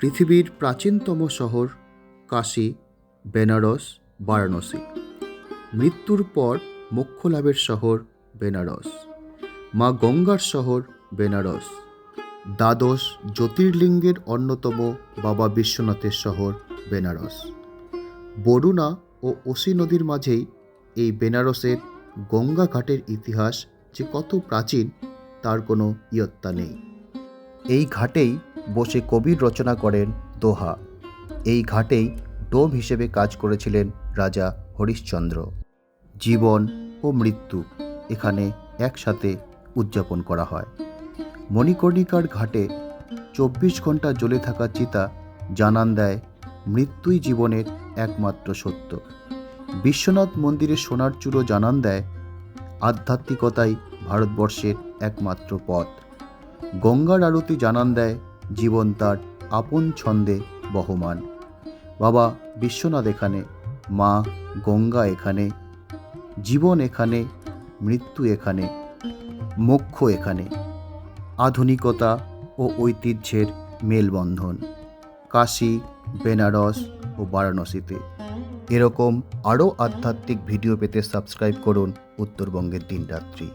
পৃথিবীর প্রাচীনতম শহর কাশী, বেনারস, বারাণসী। মৃত্যুর পর মোক্ষ লাভের শহর বেনারস। মা গঙ্গার শহর বেনারস। দ্বাদশ জ্যোতির্লিঙ্গের অন্যতম বাবা বিশ্বনাথের শহর বেনারস। বরুণা ও ওসি নদীর মাঝেই এই বেনারসের গঙ্গা ঘাটের ইতিহাস যে কত প্রাচীন, তার কোনো ইয়ত্তা নেই। এই ঘাটেই বসে কবির রচনা করেন দোহা। এই ঘাটেই ডোম হিসেবে কাজ করেছিলেন রাজা হরিশ্চন্দ্র। জীবন ও মৃত্যু এখানে একসাথে উদযাপন করা হয়। মণিকর্ণিকার ঘাটে চব্বিশ ঘণ্টা জ্বলে থাকা চিতা জানান দেয় মৃত্যুই জীবনের একমাত্র সত্য। বিশ্বনাথ মন্দিরের সোনার চূড়ো জানান দেয় আধ্যাত্মিকতাই ভারতবর্ষের একমাত্র পথ। গঙ্গার আরতি জানান দেয় জীবন তার আপন ছন্দে বহমান। বাবা বিশ্বনাথ এখানে, মা গঙ্গা এখানে, জীবন এখানে, মৃত্যু এখানে, মোক্ষ এখানে। আধুনিকতা ও ঐতিহ্যের মেলবন্ধন, কাশী, বেনারস ও বারাণসীতে। এরকম আরও আধ্যাত্মিক ভিডিও পেতে সাবস্ক্রাইব করুন উত্তরবঙ্গের দিনরাত্রি।